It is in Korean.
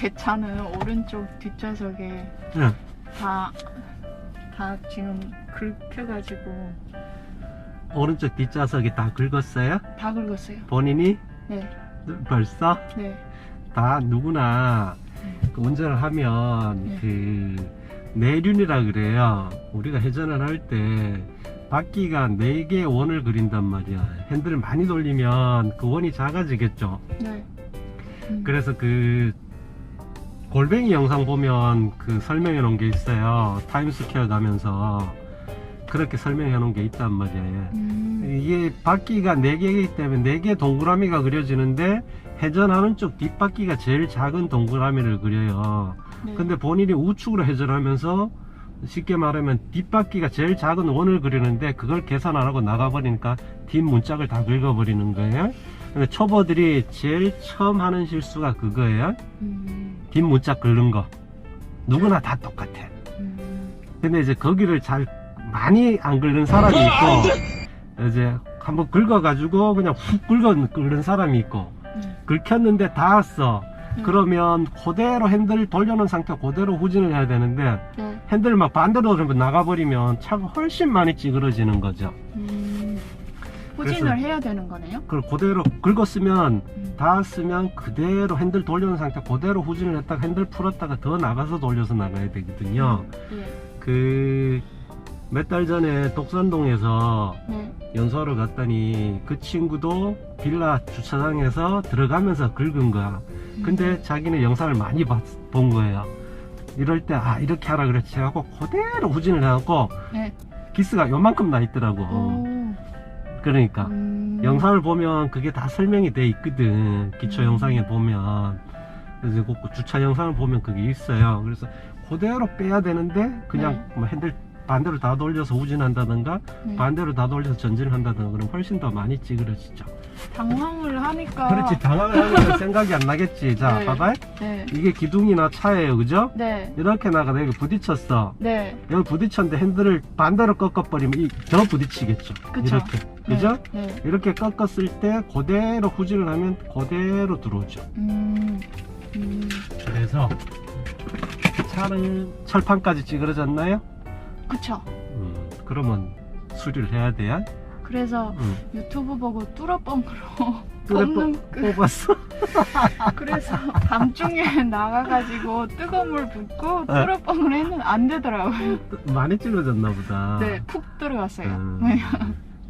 제 차는 오른쪽 뒷좌석에 응. 다, 다 지금 긁혀가지고 오른쪽 뒷좌석이 다 긁었어요? 다 긁었어요. 본인이 네, 벌써 네. 다 누구나 그 운전을 하면 네. 그 내륜이라 그래요. 우리가 회전을 할 때 바퀴가 4개의 원을 그린단 말이야. 핸들을 많이 돌리면 그 원이 작아지겠죠. 네. 음, 그래서 그 골뱅이 영상 보면 그 설명해 놓은 게 있어요. 타임스퀘어 가면서 그렇게 설명해 놓은 게 있단 말이에요. 음, 이게 바퀴가 4개이기 때문에 4개 동그라미가 그려지는데 회전하는 쪽 뒷바퀴가 제일 작은 동그라미를 그려요. 네. 근데 본인이 우측으로 회전하면서 쉽게 말하면 뒷바퀴가 제일 작은 원을 그리는데 그걸 계산 안 하고 나가버리니까 뒷 문짝을 다 긁어버리는 거예요. 근데 초보들이 제일 처음 하는 실수가 그거예요. 음, 뒷 문짝 긁는 거. 누구나 다 똑같아. 음, 근데 이제 거기를 잘 많이 안 긁는 사람이 있고 이제 한번 긁어가지고 그냥 훅 긁어 긁는 사람이 있고 네. 긁혔는데 닿았어. 음. 그러면 그대로 핸들을 돌려놓은 상태 그대로 후진을 해야 되는데 네. 핸들을 막 반대로 나가버리면 차가 훨씬 많이 찌그러지는 거죠. 음, 후진을 그래서- 해야 되는 거네요? 그걸 그대로 긁었으면 음, 닿았으면 그대로 핸들 돌려놓은 상태 그대로 후진을 했다가 핸들 풀었다가 더 나가서 돌려서 나가야 되거든요. 네. 그몇 달 전에 독산동에서 네. 연수하러 갔더니 그 친구도 빌라 주차장에서 들어가면서 긁은 거야. 음. 근데 자기는 영상을 많이 봤, 본 거예요. 이럴 때, 아, 이렇게 하라 그랬지. 하고 그대로 후진을 해갖고 네. 기스가 요만큼 나 있더라고. 오. 그러니까. 음, 영상을 보면 그게 다 설명이 돼 있거든. 기초 음. 영상에 보면. 그래서 그 주차 영상을 보면 그게 있어요. 그래서 그대로 빼야 되는데 그냥 뭐 핸들 반대로 다 돌려서 후진한다든가 네. 반대로 다 돌려서 전진을 한다든가 그럼 훨씬 더 많이 찌그러지죠. 당황을 하니까. 그렇지 당황을 하면 생각이 안 나겠지. 자 네. 봐봐. 네. 이게 기둥이나 차예요, 그죠? 네. 이렇게 나가다 여기 부딪혔어. 네. 여기 부딪혔는데 핸들을 반대로 꺾어버리면 이더 부딪히겠죠. 그쵸. 이렇게 그죠? 네. 네. 이렇게 꺾었을 때 그대로 후진을 하면 그대로 들어오죠. 음, 음, 그래서 차는 철판까지 찌그러졌나요? 그쵸. 음, 그러면 수리를 해야 돼요. 그래서 음. 유튜브 보고 뚫어뻥으로 뚫어 뽑는 그, 뽑았어. 그래서 밤중에 나가가지고 뜨거운 물 붓고 네. 뚫어뻥을 했는데 안 되더라고요. 많이 찌그러졌나 보다. 네, 푹 들어갔어요. 음. 네.